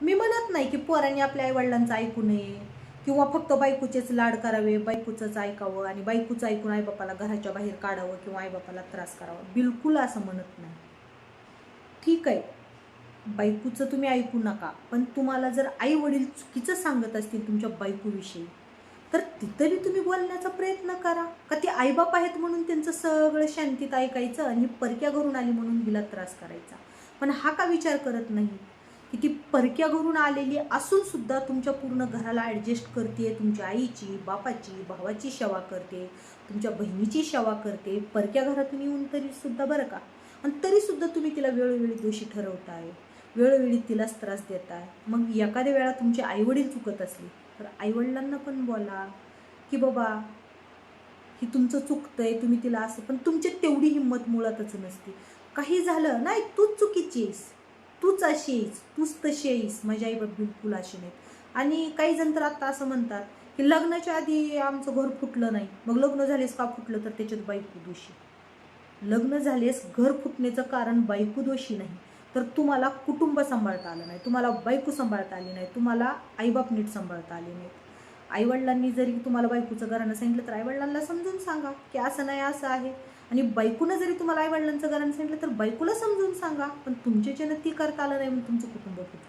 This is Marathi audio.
मी म्हणत नाही की पोरांनी आपल्या आईवडिलांचं ऐकू नये किंवा फक्त बायकोचेच लाड करावे बायकोचंच ऐकावं आणि बायकोचं ऐकून आईबापाला घराच्या बाहेर काढावं किंवा आईबापाला त्रास करावा. बिलकुल असं म्हणत नाही. ठीक आहे. बायकोचं तुम्ही ऐकू नका पण तुम्हाला जर आई वडील चुकीचं सांगत असतील तुमच्या बायकोविषयी तर तिथंही तुम्ही बोलण्याचा प्रयत्न करा. का ते आईबाप आहेत म्हणून त्यांचं सगळं शांतीत ऐकायचं आणि परक्या घरून आली म्हणून हिला त्रास करायचा? पण हा का विचार करत नाही? की ती परक्या घरून आलेली असून सुद्धा तुमच्या पूर्ण घराला ॲडजस्ट करते तुमच्या आईची बापाची भावाची सेवा करते तुमच्या बहिणीची सेवा करते. परक्या घरातून येऊन तरी सुद्धा बरं का? आणि तरीसुद्धा तुम्ही तिला वेळोवेळी दोषी ठरवताय. वेळोवेळी तिलाच त्रास देताय. मग एखाद्या वेळा तुमचे आईवडील चुकत असले तर आईवडिलांना पण बोला की बाबा ही तुमचं चुकतंय तुम्ही तिला असं पण तुमची तेवढी हिंमत मुळातच नसते. काही झालं नाही तूच चुकीची आहेस तूच अशी आहेस तूच तशी आहेस माझी आई बाप बिलकुल अशी नाहीत. आणि काही जण तर आता असं म्हणतात की लग्नाच्या आधी आमचं घर फुटलं नाही. मग लग्न झालेस का फुटलं तर त्याच्यात बायको दोषी. लग्न झालेस घर फुटण्याचं कारण बायको दोषी नाही. तर तुम्हाला कुटुंब सांभाळता आलं नाही तुम्हाला बायको सांभाळता आली नाही तुम्हाला आईबाप नीट सांभाळता आले नाहीत. आईवडिलांनी जरी तुम्हाला बायकोचं घरानं सांगितलं तर आईवडिलांना समजून सांगा की असं नाही असं आहे. आणि बायकोनं जरी तुम्हाला आईवडिलांचं कारण सांगितलं तर बायकोला समजून सांगा. पण तुमच्याच्यानं ती करता आलं नाही म्हणून तुमचं कुटुंब फुटलं